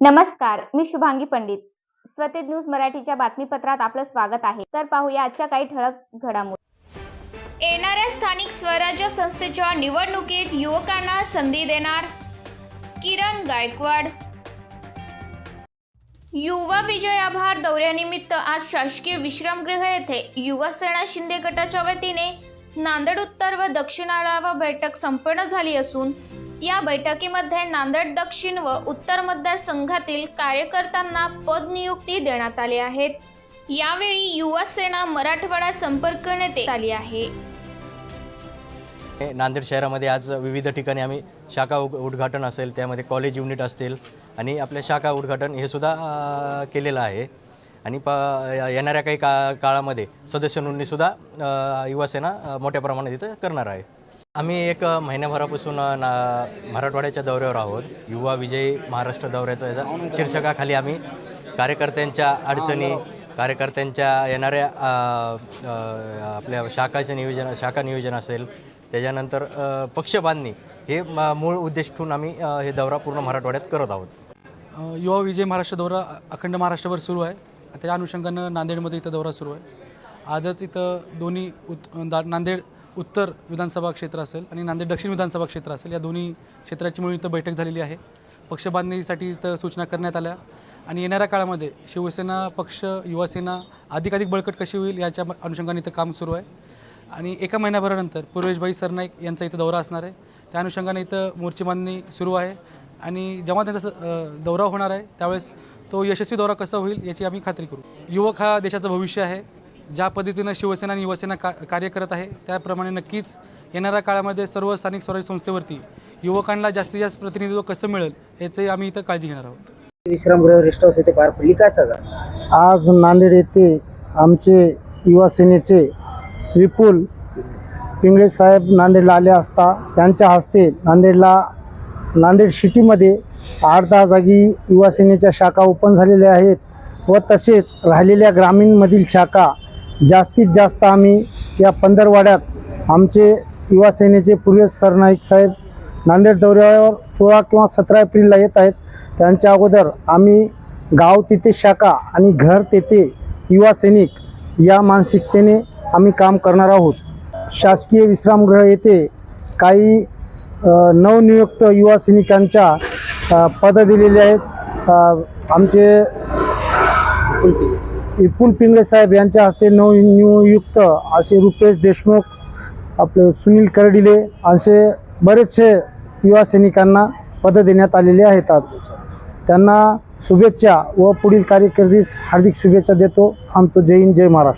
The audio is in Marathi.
नमस्कार मी शुभांगी पंडित. स्वतेज न्यूज मराठीच्या बातमीपत्रात आपलं स्वागत आहे. तर पाहूया आजच्या काही ठळक घडामोडी. येणाऱ्या स्थानिक स्वराज्य संस्थेच्या निवडणुकीत युवकांना संधी देणार किरण गायकवाड. युवा विजय आभार दौऱ्यानिमित्त आज शासकीय विश्रामगृह येथे युवासेना शिंदे गटाच्या वतीने नांदेड उत्तर व दक्षिण आढावा बैठक संपन्न झाली असून या बैठकीमध्ये नांदेड दक्षिण व उत्तर मतदारसंघातील कार्यकर्त्यांना पदनियुक्ती देण्यात आली आहेत यावेळी युवा सेना मराठवाडा संपर्क नेते आली आहे. नांदेड शहरामध्ये आज विविध ठिकाणी आम्ही शाखा उद्घाटन असेल त्यामध्ये कॉलेज युनिट असतील आणि आपल्या शाखा उद्घाटन हे सुद्धा केलेलं आहे. आणि प येणाऱ्या काही का काळामध्ये सदस्य नोंदणीसुद्धा युवासेना मोठ्या प्रमाणात इथं करणार आहे. आम्ही एक महिन्याभरापासून ना मराठवाड्याच्या दौऱ्यावर आहोत. युवा विजय महाराष्ट्र दौऱ्याचं याचा शीर्षकाखाली आम्ही कार्यकर्त्यांच्या अडचणी कार्यकर्त्यांच्या येणाऱ्या आपल्या शाखाचे नियोजन शाखा नियोजन असेल त्याच्यानंतर पक्ष पक्षबांधणी हे मूळ उद्देश ठेवून आम्ही हे दौरा पूर्ण मराठवाड्यात करत आहोत. युवा विजय महाराष्ट्र दौरा अखंड महाराष्ट्रभर सुरू आहे. त्याच्या अनुषंगानं नांदेडमध्ये इथं दौरा सुरू आहे. आजच इथं दोन्ही उत दा नांदेड उत्तर विधानसभा क्षेत्र असेल आणि नांदेड दक्षिण विधानसभा क्षेत्र असेल या दोन्ही क्षेत्राची मिळून इथं बैठक झालेली आहे. पक्षबांधणीसाठी इथं सूचना करण्यात आल्या आणि येणाऱ्या काळामध्ये शिवसेना पक्ष युवासेना अधिकाधिक बळकट कशी होईल याच्या अनुषंगाने इथं काम सुरू आहे. आणि एका महिन्याभरानंतर पूर्वेशभाई सरनाईक यांचा इथं दौरा असणार आहे. त्या अनुषंगाने इथं मोर्ची बांधणी सुरू आहे आणि जेव्हा त्यांचा स- दौरा होणार आहे त्यावेळेस तो यशस्वी दौरा कसा होईल याची आम्ही खात्री करू. युवक हा देशाचं भविष्य आहे. ज्या पद्धतीनं शिवसेना आणि युवसेना का कार्य करत आहे त्याप्रमाणे नक्कीच येणाऱ्या काळामध्ये सर्व स्थानिक स्वराज्य संस्थेवरती युवकांना जास्तीत जास्त प्रतिनिधित्व कसं मिळेल याचंही आम्ही इथं काळजी घेणार आहोत. विश्रामगृह रेस्ट हाऊस येथे पार पडली काय सांगा आज नांदेड येथे आमचे युवा सेनेचे विपुल पिंगळे साहेब नांदेडला आले असता त्यांच्या हस्ते नांदेडला नांदेड सिटीमध्ये आठ दहा जागी युवा सेनेच्या शाखा ओपन झालेल्या आहेत व तसेच राहिलेल्या ग्रामीणमधील शाखा जास्तीत जास्त आम्ही या पंधरवाड्यात आमचे युवा सेनेचे पूर्वेश सरनाईक साहेब नांदेड दौऱ्यावर सोळा किंवा सतरा एप्रिलला येत आहेत. त्यांच्या अगोदर आम्ही गाव तेथे शाखा आणि घर तेथे युवा सैनिक या मानसिकतेने आम्ही काम करणार आहोत. शासकीय विश्रामगृह येथे काही नवनियुक्त युवा सैनिकांच्या पदं दिलेली आहेत. आमचे विपुल पिंगळे साहेब यांच्या हस्ते नवनियुक्त असे रुपेश देशमुख आपले सुनील करडिले असे बरेचसे युवा सैनिकांना पदं देण्यात आलेले आहेत आज. त्यांना शुभेच्छा व पुढील कार्यकर्दीस हार्दिक शुभेच्छा देतो. थांबतो. जय हिंद जय महाराष्ट्र.